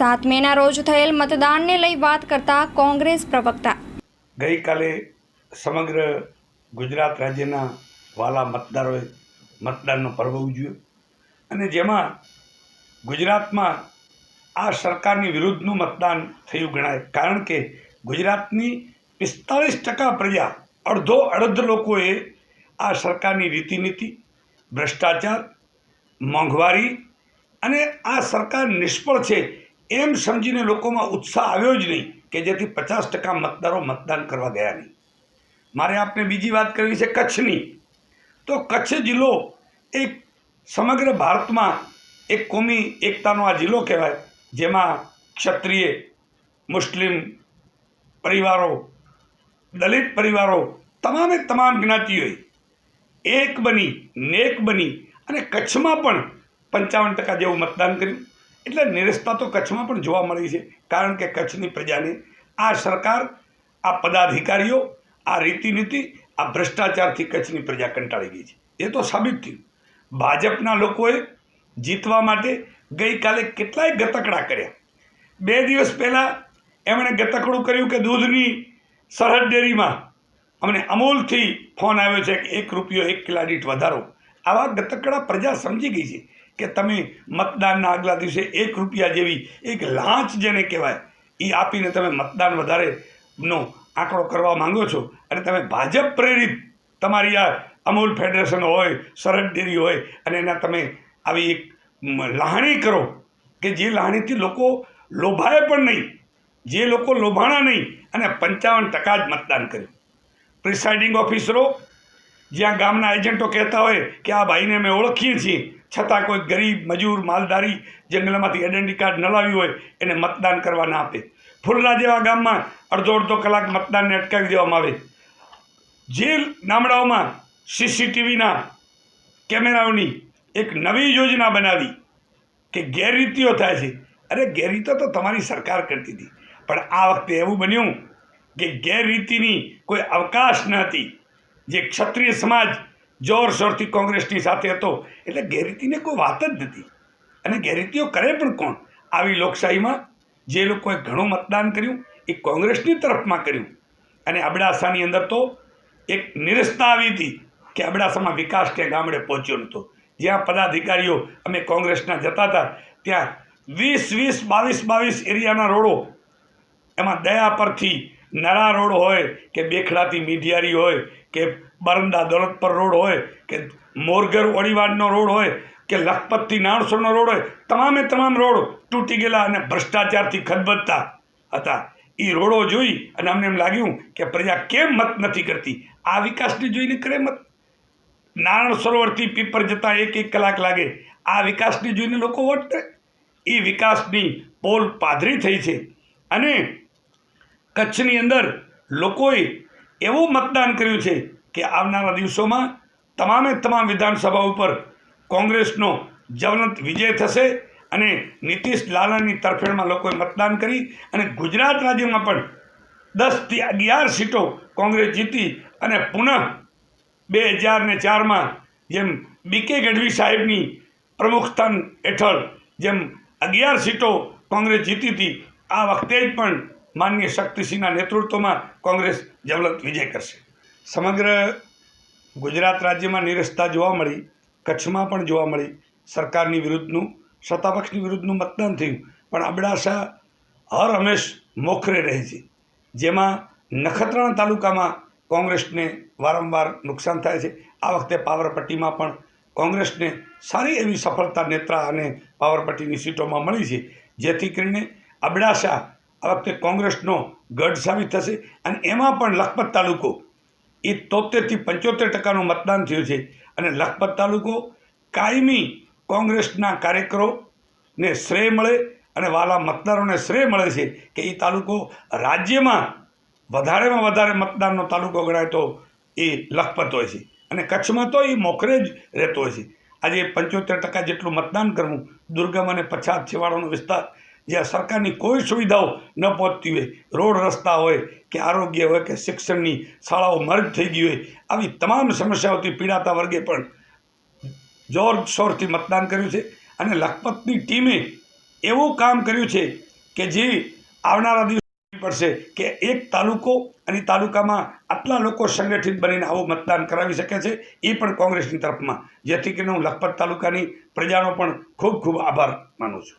સાત મેના રોજ થયેલ મતદાનને લઈ વાત કરતા કોંગ્રેસ પ્રવક્તા. ગઈકાલે સમગ્ર ગુજરાત રાજ્યના વાલા મતદારોએ મતદાનનો પર્વ ઉજવ્યો. અને જેમાં ગુજરાતમાં આ સરકારની વિરુદ્ધનું મતદાન થયું ગણાય. કારણ કે ગુજરાતની પિસ્તાળીસ ટકા પ્રજા, અડધો અડધ લોકોએ આ સરકારની રીતિનીતિ, ભ્રષ્ટાચાર, મોંઘવારી અને આ સરકાર નિષ્ફળ છે એમ સમજીને લોકોમાં ઉત્સાહ આવ્યો જ નહીં કે જેથી પચાસ ટકા મતદારો મતદાન કરવા ગયા નહીં. મારે આપને બીજી વાત કરવી છે કચ્છની. તો કચ્છ જિલ્લો એક સમગ્ર ભારતમાં એક કોમી એકતાનો આ જિલ્લો કહેવાય, જેમાં ક્ષત્રિય, મુસ્લિમ પરિવારો, દલિત પરિવારો તમામે તમામ જ્ઞાતિઓએ એક બની, નેક બની અને કચ્છમાં પણ પંચાવન ટકા જેવું મતદાન કર્યું. એટલે નિરસતા તો કચ્છમાં પણ જોવા મળી છે. કારણ કે કચ્છની પ્રજાને આ સરકાર, આ પદાધિકારીઓ, આ રીતિનીતિ, આ ભ્રષ્ટાચારથી કચ્છની પ્રજા કંટાળી ગઈ છે. એ તો સાબિત થયું. ભાજપના લોકોએ જીતવા માટે ગઈકાલે કેટલાય ગતકડા કર્યા. બે દિવસ પહેલાં એમણે ગતકડું કર્યું કે દૂધની સરહદ ડેરીમાં અમને અમૂલથી ફોન આવ્યો છે કે એક રૂપિયો એક કિલા દીઠ વધારો. આવા ગતકડા પ્રજા સમજી ગઈ છે. કે તમે મતદાનના આગલા દિવસે એક રૂપિયા જેવી એક લાંચ જેને કહેવાય, એ આપીને તમે મતદાન વધારેનો આંકડો કરવા માંગો છો. અને તમે ભાજપ પ્રેરિત તમારી આ અમૂલ ફેડરેશન હોય સરહદ ડેરી હોય, અને એના તમે આવી એક લાહણી કરો કે જે લાહણીથી લોકો લોભાય પણ નહીં, જે લોકો લોભાણા નહીં, અને પંચાવન ટકા જ મતદાન કર્યું. પ્રિસાઇડિંગ ઓફિસરો જ્યાં ગામના એજન્ટો કહેતા હોય કે આ ભાઈને અમે ઓળખીએ છીએ, છતાં કોઈ ગરીબ, મજૂર, માલધારી જંગલમાંથી આઈડેન્ટિટી કાર્ડ ન લાવ્યું હોય, એને મતદાન કરવા ના આપે. ફુલરા જેવા ગામમાં અડધો અડધો કલાક મતદાનને અટકાવી દેવામાં આવે. જે ગામડાઓમાં સીસીટીવીના કેમેરાઓની એક નવી યોજના બનાવી કે ગેરરીતિઓ થાય છે. અરે ગેરરીતો તો તમારી સરકાર કરતી હતી. પણ આ વખતે એવું બન્યું કે ગેરરીતિની કોઈ અવકાશ ન હતી. જે ક્ષત્રિય સમાજ જોરશોરથી કોંગ્રેસની સાથે હતો. એટલે ગેરરીતિને કોઈ વાત જ નથી. અને ગેરરીતિઓ કરે પણ કોણ? આવી લોકશાહીમાં જે લોકોએ ઘણું મતદાન કર્યું, એ કોંગ્રેસની તરફમાં કર્યું. અને અબડાસાની અંદર તો એક નિરસતા આવી હતી કે અબડાસામાં વિકાસ ક્યાં ગામડે પહોંચ્યો નહોતો. જ્યાં પદાધિકારીઓ અમે કોંગ્રેસના જતા હતા, ત્યાં વીસ વીસ, બાવીસ બાવીસ એરિયાના રોડો, એમાં દયા પરથી નરા રોડ હોય કે બેખડાથી મીઢિયારી હોય કે બરંદા દોલતપર રોડ હોય, કે મોરગર વળીવાડનો રોડ હોય, કે લખપતથી નાણસોનો રોડ હોય, તમામે તમામ રોડ તૂટી ગયેલા અને ભ્રષ્ટાચારથી ખદબદતા હતા. એ રોડો જોઈ અને અમને એમ લાગ્યું કે પ્રજા કેમ મત નથી કરતી? આ વિકાસને જોઈને કરે મત? નારાયણ સરોવરથી પીપર જતાં એક એક કલાક લાગે. આ વિકાસને જોઈને લોકો વોટ કરે? એ વિકાસની પોલ પાધરી થઈ છે. અને કચ્છની અંદર લોકોએ એવું મતદાન કર્યું છે કે આવનારા દિવસોમાં તમામે તમામ વિધાનસભા ઉપર કોંગ્રેસનો જવલંત વિજય થશે અને નીતિશ લાલાની તરફેણમાં લોકોએ મતદાન કરી અને ગુજરાત રાજ્યમાં પણ દસથી અગિયાર સીટો કોંગ્રેસ જીતી અને પુનઃ બે હજાર ને ચારમાં જેમ બીકે ગઢવી સાહેબની પ્રમુખસ્થાન હેઠળ જેમ અગિયાર સીટો કોંગ્રેસ જીતી હતી, આ વખતે જ પણ માનનીય શક્તિસિંહના નેતૃત્વમાં કોંગ્રેસ જવલત વિજય કરશે. સમગ્ર ગુજરાત રાજ્યમાં નિરસતા જોવા મળી, કચ્છમાં પણ જોવા મળી. સરકારની વિરુદ્ધનું, સત્તાપક્ષની વિરુદ્ધનું મતદાન થયું, પણ અબડાસા હર હંમેશ મોખરે રહે છે. જેમાં નખત્રાણા તાલુકામાં કોંગ્રેસને વારંવાર નુકસાન થાય છે. આ વખતે પાવરપટ્ટીમાં પણ કોંગ્રેસને સારી એવી સફળતા નેત્રા અને પાવરપટ્ટીની સીટોમાં મળી છે. જેથી કરીને અબડાસા આ વખતે કોંગ્રેસનો ગઢ સાબિત થશે અને એમાં પણ લખપત તાલુકો એ તોતેરથી પંચોતેર ટકાનું મતદાન થયું છે. અને લખપત તાલુકો કાયમી કોંગ્રેસના કાર્યકરોને શ્રેય મળે અને વાલા મતદારોને શ્રેય મળે છે કે એ તાલુકો રાજ્યમાં વધારેમાં વધારે મતદાનનો તાલુકો ગણાય તો એ લખપત હોય છે. અને કચ્છમાં તો એ મોખરે જ રહેતો હોય છે. આજે પંચોતેર ટકા જેટલું મતદાન કરવું દુર્ગમ અને પછાત છેવાડાનો વિસ્તાર જ્યાં સરકારની કોઈ સુવિધાઓ ન પહોંચતી હોય, રોડ રસ્તા હોય કે આરોગ્ય હોય કે શિક્ષણની શાળાઓ મર્જ થઈ ગઈ હોય, આવી તમામ સમસ્યાઓથી પીડાતા વર્ગે પણ જોરશોરથી મતદાન કર્યું છે. અને લખપતની ટીમે એવું કામ કર્યું છે કે જે આવનારા દિવસ પડશે કે એક તાલુકો અને તાલુકામાં આટલા લોકો સંગઠિત બનીને આવું મતદાન કરાવી શકે છે, એ પણ કોંગ્રેસની તરફમાં. જેથી કરીને હું લખપત તાલુકાની પ્રજાનો પણ ખૂબ ખૂબ આભાર માનું છું.